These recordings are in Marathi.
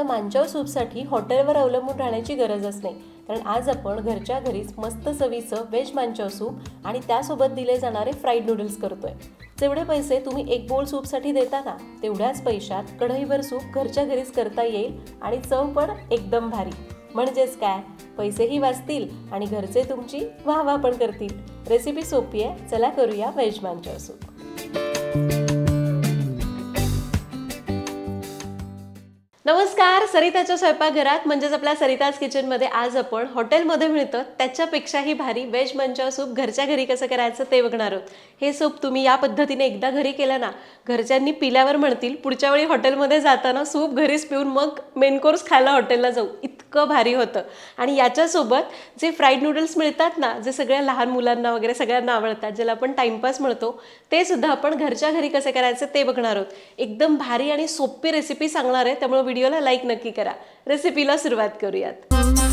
आता मांचाव सूपसाठी हॉटेलवर अवलंबून राहण्याची गरजच नाही कारण आज आपण घरच्या घरीच मस्त चवीचं व्हेज मांच्याव सूप आणि त्यासोबत दिले जाणारे फ्राईड नूडल्स करतोय. जेवढे पैसे तुम्ही एक बोल सूपसाठी देता ना तेवढ्याच पैशात कढईवर सूप घरच्या घरीच करता येईल आणि चव पण एकदम भारी. म्हणजेच काय? पैसेही वाचतील आणि घरचे तुमची वाह वाह पण करतील. रेसिपी सोपी आहे चला करूया व्हेज मांच्याव सूप. नमस्कार सरिताच्या स्वयंपाकघरात म्हणजेच आपल्या सरिताज किचनमध्ये आज आपण हॉटेलमध्ये मिळतं त्याच्यापेक्षाही भारी व्हेज मंचाव सूप घरच्या घरी कसं करायचं ते बघणार आहोत. हे सूप तुम्ही या पद्धतीने एकदा घरी केलं ना घरच्यांनी पिल्यावर म्हणतील पुढच्या वेळी हॉटेलमध्ये जाताना सूप घरीच पिऊन मग मेन कोर्स खायला हॉटेलला जाऊ. इतकं भारी होतं. आणि याच्यासोबत जे फ्राईड नूडल्स मिळतात ना जे सगळ्या लहान मुलांना वगैरे सगळ्यांना आवडतात ज्याला आपण टाइमपास म्हणतो ते सुद्धा आपण घरच्या घरी कसं करायचं ते बघणार आहोत. एकदम भारी आणि सोपी रेसिपी सांगणार आहे त्यामुळे व्हिडिओ व्हिडिओला लाईक नक्की करा. रेसिपीला सुरुवात करूयात.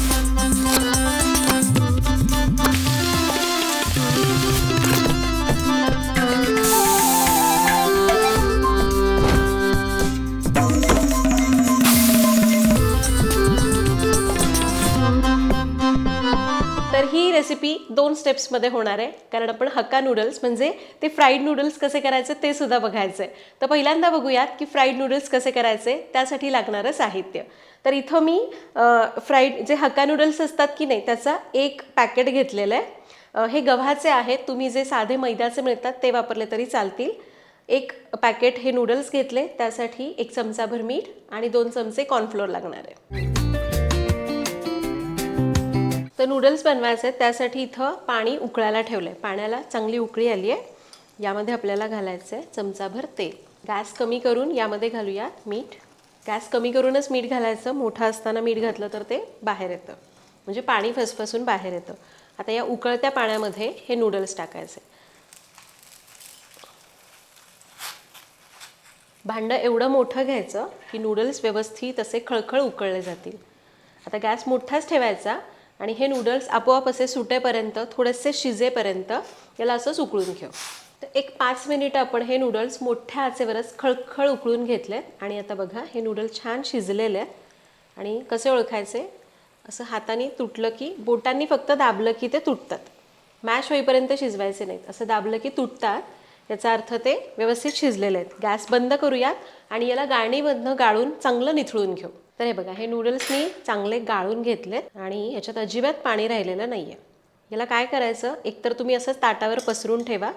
रेसिपी दोन स्टेप्समध्ये होणार आहे. कारण आपण हक्का नूडल्स म्हणजे ते फ्राईड नूडल्स कसे करायचे ते सुद्धा बघायचं आहे. तर पहिल्यांदा बघूयात की फ्राईड नूडल्स कसे करायचे त्यासाठी लागणारं साहित्य. तर इथं मी फ्राईड जे हक्का नूडल्स असतात की नाही त्याचा एक पॅकेट घेतलेलं आहे. हे गव्हाचे आहेत तुम्ही जे साधे मैद्याचे मिळतात ते वापरले तरी चालतील. एक पॅकेट हे नूडल्स घेतले त्यासाठी एक चमचाभर मीठ आणि दोन चमचे कॉर्नफ्लोअर लागणार आहे. तर नूडल्स बनवायचे आहेत त्यासाठी इथं पाणी उकळायला ठेवलं आहे पाण्याला चांगली उकळी आली आहे यामध्ये आपल्याला घालायचं आहे चमचाभर तेल. गॅस कमी करून यामध्ये घालूया मीठ. गॅस कमी करूनच मीठ घालायचं. मोठं असताना मीठ घातलं तर ते बाहेर येतं. म्हणजे पाणी फसफसून बाहेर येतं. आता या उकळत्या पाण्यामध्ये हे नूडल्स टाकायचे. भांडं एवढं मोठं घ्यायचं की नूडल्स व्यवस्थित असे खळखळ उकळले जातील. आता गॅस मोठाच ठेवायचा. आणि हे नूडल्स आपोआप असे सुटेपर्यंत थोडेसे शिजेपर्यंत याला असंच उकळून घेऊ. तर एक पाच मिनिटं आपण हे नूडल्स मोठ्या आचेवरच खळखळ उकळून घेतले आणि आता बघा हे नूडल्स छान शिजलेले आहेत. आणि कसे ओळखायचे? असं हाताने तुटलं की बोटांनी फक्त दाबलं की ते तुटतात. मॅश होईपर्यंत शिजवायचे नाहीत. असं दाबलं की तुटतात. याचा अर्थ ते व्यवस्थित शिजलेले आहेत. गॅस बंद करूयात आणि याला गाळणीमधनं गाळून चांगलं निथळून घेऊ. तर हे बघा हे नूडल्स मी चांगले गाळून घेतलेत आणि याच्यात अजिबात पाणी राहिलेलं नाही आहे याला काय करायचं? एकतर तुम्ही असंच ताटावर पसरून ठेवा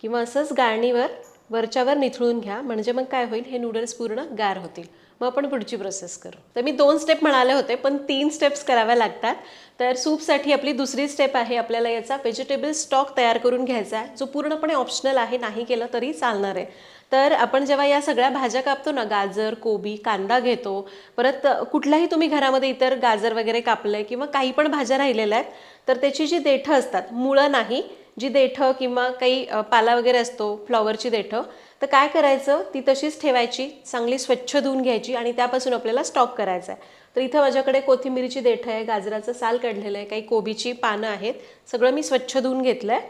किंवा असंच गाळणीवर वरच्यावर निथळून घ्या. म्हणजे मग काय होईल? हे नूडल्स पूर्ण गार होतील. मग आपण पुढची प्रोसेस करू. तर मी दोन स्टेप म्हणाले होते पण तीन स्टेप्स कराव्या लागतात. तर सूपसाठी आपली दुसरी स्टेप आहे आपल्याला याचा व्हेजिटेबल स्टॉक तयार करून घ्यायचा आहे. जो पूर्णपणे ऑप्शनल आहे नाही केलं तरी चालणार आहे. तर आपण जेव्हा या सगळ्या भाज्या कापतो ना गाजर कोबी कांदा घेतो परत कुठल्याही तुम्ही घरामध्ये इतर गाजर वगैरे कापलंय किंवा काही पण भाज्या राहिलेल्या आहेत तर त्याची जी देठं असतात मुळं नाही जी देठं किंवा काही पाला वगैरे असतो फ्लॉवरची देठं तर काय करायचं? ती तशीच ठेवायची चांगली स्वच्छ धुवून घ्यायची आणि त्यापासून आपल्याला स्टॉक करायचा आहे. तर इथं माझ्याकडे कोथिंबिरीची देठं आहे गाजराचं साल काढलेलं आहे काही कोबीची पानं आहेत सगळं मी स्वच्छ धुवून घेतलं आहे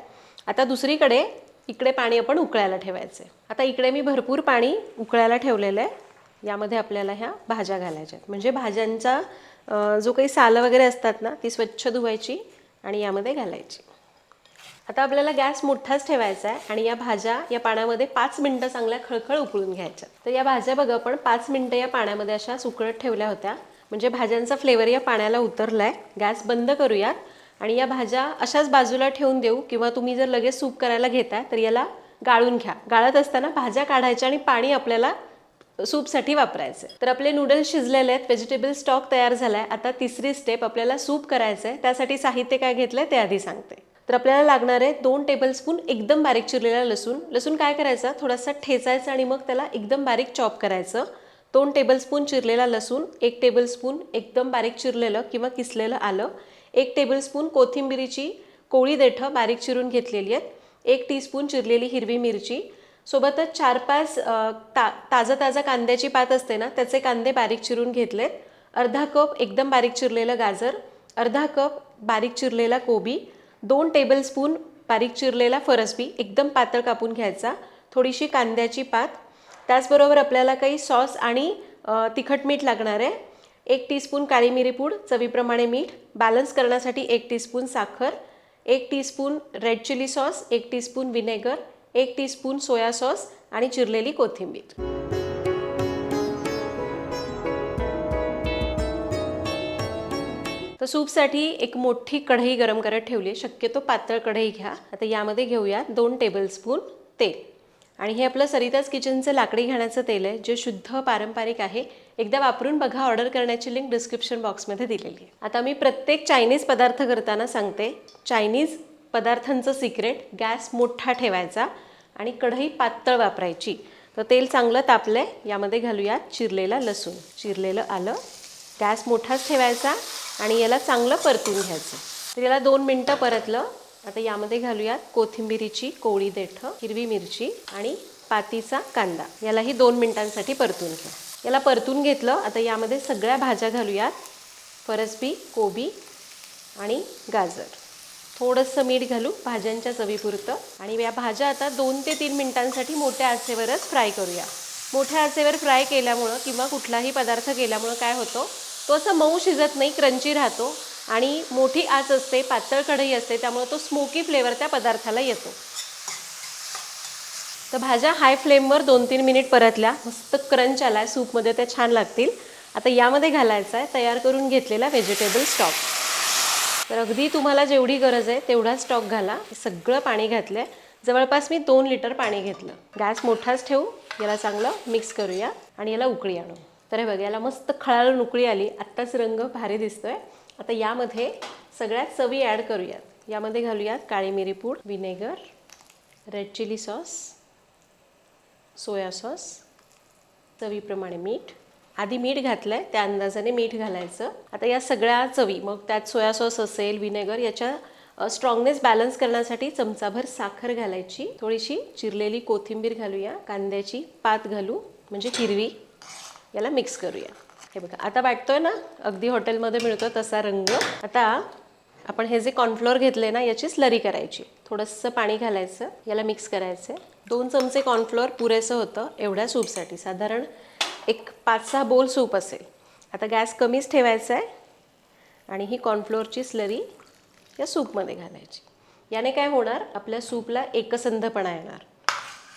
आता दुसरीकडे इकडे पाणी आपण उकळायला ठेवायचं आहे. आता इकडे मी भरपूर पाणी उकळायला ठेवलेलं आहे. यामध्ये आपल्याला ह्या भाज्या घालायच्या आहेत. म्हणजे भाज्यांचा जो काही सालं वगैरे असतात ना ती स्वच्छ धुवायची आणि यामध्ये घालायची. आता आपल्याला गॅस मोठाच ठेवायचा आहे आणि या भाज्या या पाण्यामध्ये पाच मिनटं चांगल्या खळखळ उकळून घ्यायच्या. तर या भाज्या बघा आपण पाच मिनटं या पाण्यामध्ये अशा सुकळत ठेवल्या होत्या. म्हणजे भाज्यांचा फ्लेवर या पाण्याला उतरलाय. गॅस बंद करूयात. आणि या भाज्या अशाच बाजूला ठेवून देऊ किंवा तुम्ही जर लगेच सूप करायला घेताय तर याला गाळून घ्या. गाळत असताना भाज्या काढायच्या आणि पाणी आपल्याला सूपसाठी वापरायचं तर आपले नूडल्स शिजलेले आहेत. व्हेजिटेबल स्टॉक तयार झाला आहे आता तिसरी स्टेप आपल्याला सूप करायचं आहे त्यासाठी साहित्य काय घेतलं आहे ते आधी सांगते. तर आपल्याला लागणार आहे दोन टेबलस्पून एकदम बारीक चिरलेला लसूण. लसूण काय करायचा? थोडासा ठेचायचा आणि मग त्याला एकदम बारीक चॉप करायचं. दोन टेबलस्पून चिरलेला लसूण एक टेबलस्पून एकदम बारीक चिरलेलं किंवा किसलेलं आलं एक टेबलस्पून कोथिंबिरीची कोळी देठं बारीक चिरून घेतलेली आहेत एक टीस्पून चिरलेली हिरवी मिरची. सोबतच चार पाच ता ताजा ताजा कांद्याची पात असते ना त्याचे कांदे बारीक चिरून घेतलेत. अर्धा कप एकदम बारीक चिरलेलं गाजर अर्धा कप बारीक चिरलेला कोबी दोन टेबलस्पून बारीक चिरलेला फरसबी एकदम पातळ कापून घ्यायचा थोडीशी कांद्याची पात. त्याचबरोबर आपल्याला काही सॉस आणि तिखट मीठ लागणार आहे. एक टीस्पून काळी मिरी पूड चवीप्रमाणे मीठ. बॅलन्स करण्यासाठी एक टीस्पून साखर एक टीस्पून रेड चिली सॉस एक टीस्पून विनेगर एक टीस्पून सोया सॉस आणि चिरलेली कोथिंबीर. तर सूपसाठी एक मोठी कढई गरम करत ठेवली आहे. शक्यतो पातळ कढई घ्या. आता यामध्ये घेऊया दोन टेबलस्पून तेल. आणि हे आपलं सरिताज किचनचं लाकडी घाण्याचं तेल आहे जे शुद्ध पारंपरिक आहे. एकदा वापरून बघा ऑर्डर करण्याची लिंक डिस्क्रिप्शन बॉक्समध्ये दिलेली आहे. आता मी प्रत्येक चायनीज पदार्थ करताना सांगते चायनीज पदार्थांचं सिक्रेट गॅस मोठा ठेवायचा आणि कढई पातळ वापरायची. तर तेल चांगलं तापलं आहे यामध्ये घालूयात चिरलेला लसूण. चिरलेलं आलं गॅस मोठाच ठेवायचा. आणि याला चांगलं परतून घ्यायचं. तर याला दोन मिनटं परतलं. आता यामध्ये घालूयात कोथिंबिरीची कोळी देठं हिरवी मिरची आणि पातीचा कांदा. यालाही दोन मिनिटांसाठी परतून घ्या. याला परतून घेतलं. आता यामध्ये सगळ्या भाज्या घालूयात. फरसबी कोबी आणि गाजर. थोडंसं मीठ घालू भाज्यांच्या चवीपुरतं. आणि या भाज्या आता दोन ते तीन मिनिटांसाठी मोठ्या आचेवरच फ्राय करूया. मोठ्या आचेवर फ्राय केल्यामुळं किंवा कुठलाही पदार्थ केल्यामुळं काय होतं? तो असं मऊ शिजत नाही क्रंची राहतो आणि मोठी आच असते पातळ कढई असते त्यामुळे तो स्मोकी फ्लेवर त्या पदार्थाला येतो. तर भाज्या हाय फ्लेमवर दोन तीन मिनिट परतल्या. मस्त क्रंच आला आहे सूपमध्ये त्या छान लागतील. आता यामध्ये घालायचा आहे तयार करून घेतलेला व्हेजिटेबल स्टॉक तर अगदी तुम्हाला जेवढी गरज आहे तेवढा स्टॉक घाला. सगळं पाणी घातलं आहे जवळपास मी दोन लिटर पाणी घेतलं. गॅस मोठाच ठेवू याला चांगलं मिक्स करूया आणि याला उकळी आणू. तर हे याला मस्त खळाळ उकळी आली. आत्ताच रंग भारी दिसतोय. आता यामध्ये सगळ्यात चवी ॲड करूयात. यामध्ये घालूयात काळी मिरी पूड vinegar red chilli sauce soya sauce चवीप्रमाणे मीठ. आधी मीठ घातलं आहे त्या अंदाजाने मीठ घालायचं. आता या सगळ्या चवी मग त्यात सोया सॉस असेल विनेगर याच्या स्ट्रॉंगनेस बॅलन्स करण्यासाठी चमचाभर साखर घालायची. थोडीशी चिरलेली कोथिंबीर घालूया. कांद्याची पात घालू म्हणजे हिरवी. याला मिक्स करूया. हे बघा आता वाटतोय ना अगदी हॉटेलमध्ये मिळतो तसा रंग. आता आपण हे जे कॉर्नफ्लोअर घेतले ना याची स्लरी करायची. थोडंसं पाणी घालायचं याला मिक्स करायचं दोन चमचे कॉर्नफ्लोअर पुरेसं होतं एवढ्या सूपसाठी. साधारण एक पाच सहा बोल सूप असेल. आता गॅस कमीच ठेवायचा आहे आणि ही कॉर्नफ्लोअरची स्लरी या सूपमध्ये घालायची. याने काय होणार आपल्या सूपला एकसंधपणा येणार.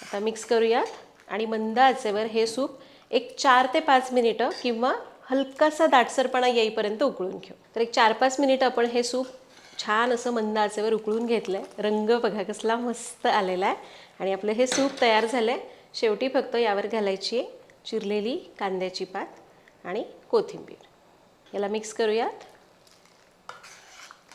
आता मिक्स करूयात. आणि मंद आचेवर हे सूप एक चार ते पाच मिनिटं किंवा हलकासा दाटसरपणा येईपर्यंत उकळून घेऊ. तर एक चार पाच मिनिटं आपण हे सूप छान असं मंद आचेवर उकळून घेतलं आहे रंग बघा कसला मस्त आलेला आहे आणि आपलं हे सूप तयार झालं आहे शेवटी फक्त यावर घालायची आहे चिरलेली कांद्याची पात आणि कोथिंबीर. याला मिक्स करूयात.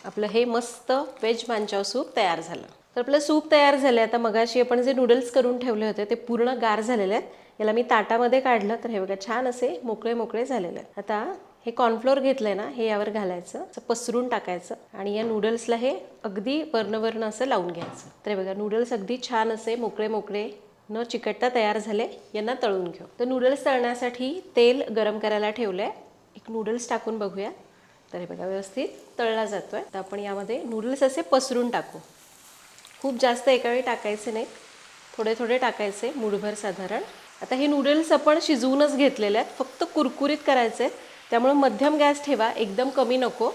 आपलं हे मस्त वेज मांचाव सूप तयार झालं. तर आपलं सूप तयार झालं आहे आता मगाशी आपण जे नूडल्स करून ठेवले होते ते पूर्ण गार झालेले आहेत. याला मी ताटामध्ये काढलं तर हे बघा छान असे मोकळे मोकळे झालेले आहेत. आता हे कॉर्नफ्लोअर घेतलंय ना हे यावर घालायचं पसरून टाकायचं आणि या नूडल्सला हे अगदी वर्णवर्ण असं लावून घ्यायचं. तर हे बघा नूडल्स अगदी छान असे मोकळे मोकळे न चिकटता तयार झाले यांना तळून घेऊ. तर नूडल्स तळण्यासाठी तेल गरम करायला ठेवलं आहे एक नूडल्स टाकून बघूया. तर हे बघा व्यवस्थित तळला जातो आहे तर आपण यामध्ये नूडल्स असे पसरून टाकू. खूप जास्त एकावेळी टाकायचे नाही थोडे थोडे टाकायचे मुठभर साधारण. आता हे नूडल्स आपण शिजवूनच घेतलेले आहेत. फक्त कुरकुरीत करायचे आहेत त्यामुळे मध्यम गॅस ठेवा एकदम कमी नको.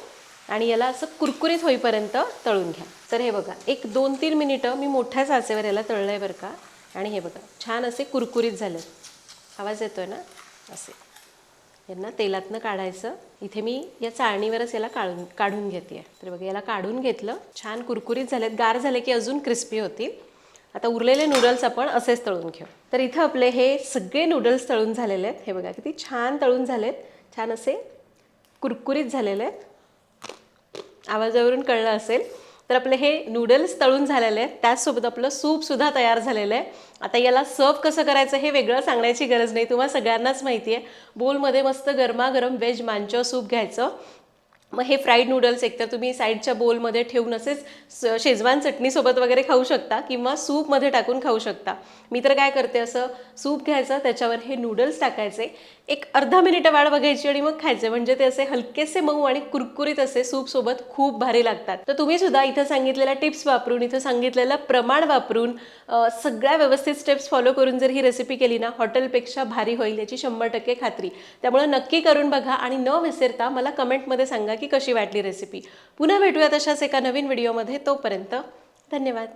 आणि याला असं कुरकुरीत होईपर्यंत तळून घ्या. तर हे बघा एक दोन तीन मिनिटं मी मोठ्या साचेवर याला तळलं आहे बरं का. आणि हे बघा छान असे कुरकुरीत झाले आवाज येतो आहे ना? असे. यांना तेलातनं काढायचं. इथे मी या चाळणीवरच याला काढून काढून घेते तर बघा याला काढून घेतलं. छान कुरकुरीत झालेत. गार झाले की अजून क्रिस्पी होतील. आता उरलेले नूडल्स आपण असेच तळून घेऊ. तर इथं आपले हे सगळे नूडल्स तळून झालेले आहेत. हे बघा किती छान तळून झालेत. छान असे कुरकुरीत झालेले आहेत. आवाजावरून कळलं असेल. तर आपले हे नूडल्स तळून झालेले आहेत. त्याचसोबत आपलं सूपसुद्धा तयार झालेलं आहे. आता याला सर्व कसं करायचं हे वेगळं सांगण्याची गरज नाही. तुम्हाला सगळ्यांनाच माहिती आहे बोलमध्ये मस्त गरमागरम व्हेज मांचो सूप घ्यायचं. मग हे फ्राईड नूडल्स एकतर तुम्ही साईडच्या बोलमध्ये ठेवून असेच स- शेजवान चटणीसोबत वगैरे खाऊ शकता किंवा सूपमध्ये टाकून खाऊ शकता. मी तर काय करते असं सूप घ्यायचं त्याच्यावर हे नूडल्स टाकायचे. एक अर्धा मिनिटं वाढ बघायची आणि मग खायचे. म्हणजे ते असे हलकेसे मऊ आणि कुरकुरीत असे सूपसोबत खूप भारी लागतात. तर तुम्ही सुद्धा इथं सांगितलेल्या टिप्स वापरून इथं सांगितलेलं प्रमाण वापरून सगळ्या व्यवस्थित स्टेप्स फॉलो करून जर ही रेसिपी केली ना हॉटेलपेक्षा भारी होईल याची शंभर टक्के खात्री. त्यामुळे नक्की करून बघा आणि न विसरता मला कमेंटमध्ये सांगा की कशी वाटली रेसिपी पुन्हा भेटूया तशाच एका नवीन व्हिडिओमध्ये तोपर्यंत धन्यवाद.